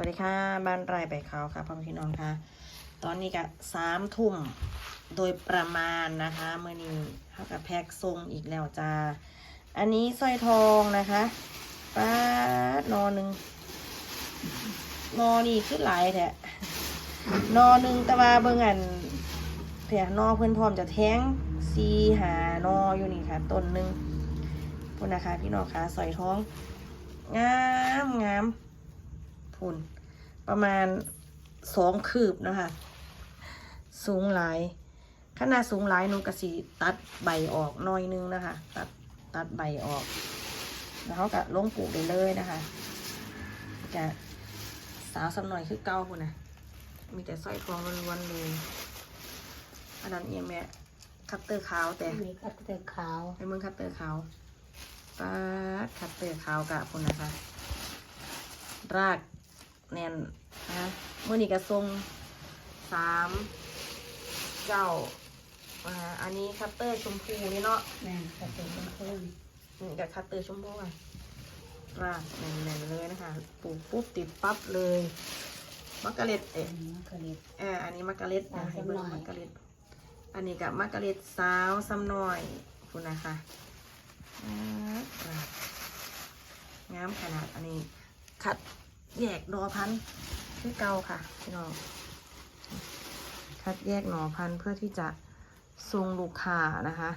วัสดีค่ะ บ้านไร่ใบเขาค่ะพ่อพี่น้องค่ะ ตอนนี้ก็สามทุ่มโดยประมาณนะคะเมื่อนี้เขากับแพ็กทรงอีกแล้วจ้า อันนี้สร้อยทองนะคะป้านอหนึ่งนอนี่ขึ้นหลายแท้นอหนึ่งต่ว่าเบิ่งอันเถี่ยนอเพื่อนพร้อมจะแท้งซีหานออยู่นี่ค่ะ ต้นหนึ่งพุ่นนะคะ พี่น้องค่ะสร้อยทอง งามงาม พุ่น ประมาณสองคืบนะคะ สูงหลายขนาดสูงหลายหนูกระสีตัดใบออกหน้อยนึงนะคะ ตัดตัดใบออก แล้วเขาก็ลงปลูกได้เลยนะคะจะสาวสักหน่อยคือเก้าคุณนะมีแต่สร้อยทองล้วนๆเลยอันนั้นเองแม่คัตเตอร์ขาวแต่มีคัตเตอร์ขาวในเมืองคัตเตอร์ขาวป๊าดคัตเตอร์ขาวกับคุณนะคะ ราก แน่นนะเมื่อนี้กระทรงสามเจ้าอ่าอันนี้คัตเตอร์ชมพูนี่เนาะแม่นคัตเตอร์เป็นคนนี่กับคัตเตอร์ชมพูอะรากแน่นๆเลยนะคะปลูกปุ๊บติดปั๊บเลยมักกะเล็ดเอ๊ะอันนี้มะเขือเทศ เอออันนี้มักกะเล็ดนะสาวให้เบิ่งซ้ำหน่อย มักกะเล็ด อันนี้กับมักกะเล็ดสาวซ้ำหน่อยคุณนะคะอ่างามขนาดอันนี้ขัด แยกดอพันธุ์คือเก่าค่ะพี่น้องคัดแยกหน่อพันธุ์เพื่อที่จะทรงลูกค้านะคะ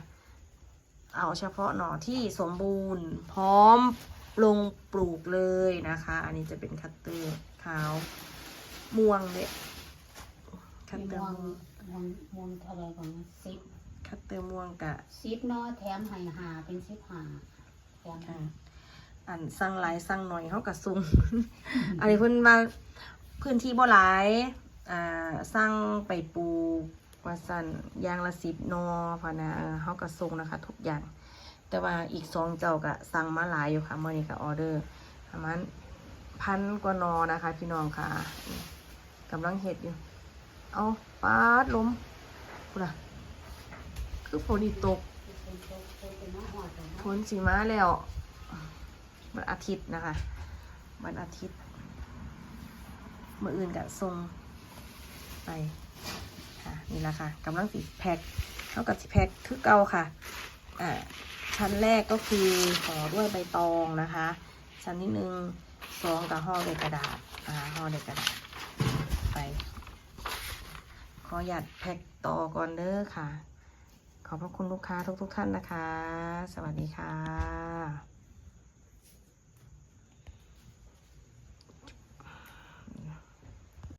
เอาเฉพาะหน่อที่สมบูรณ์ พร้อมลงปลูกเลยนะคะ อันนี้จะเป็นคัตเตอร์ขาวม่วงเลยคัตเตอม่วร์งม่วงม่วงม่วงเท่าไรของสิบคัตเตอร์ม่วงกะสิบเนาะแถมให้หาเป็นสิบหาแถมให้ค่ะ อันสร้างหลายสร้างหน่อยเขากระซุงอันนี้เพิ่นว่าพื้นที่บ่หลายอ่าสร้างไปปลูกว่าสั่นอยางละสิบนอพะนะเออเขากระซุงนะคะ ทุกอย่าง แต่ว่าอีกสองเจ้าก็สั่งมาหลายอยู่ค่ะเมื่อนี้ก็ออเดอร์ประมาณพันกว่านอนะคะ พี่น้องค่ะกำลังเห็ดอยู่ เอาปาดล้มพูดอะคือฝนอีกตกเป็นโต๊ะเป็นน้ำหอดของฝนสีมาแล้ว วันอาทิตย์นะคะ วันอาทิตย์มืออื่นกับทรงไปค่ะนี่แหละค่ะกำลังสีแพ็คเท่ากับสีแพ็คคือเก่าค่ะอ่าชั้นแรกก็คือห่อด้วยใบตองนะคะ ชั้นที่หนึ่งซองกับห่อด้วยกระดาษอ่าห่อด้วยกระดาษไป ขอหยัดแพ็คต่อก่อนเด้อค่ะ ขอบพระคุณลูกค้าทุกๆท่านนะคะ สวัสดีค่ะ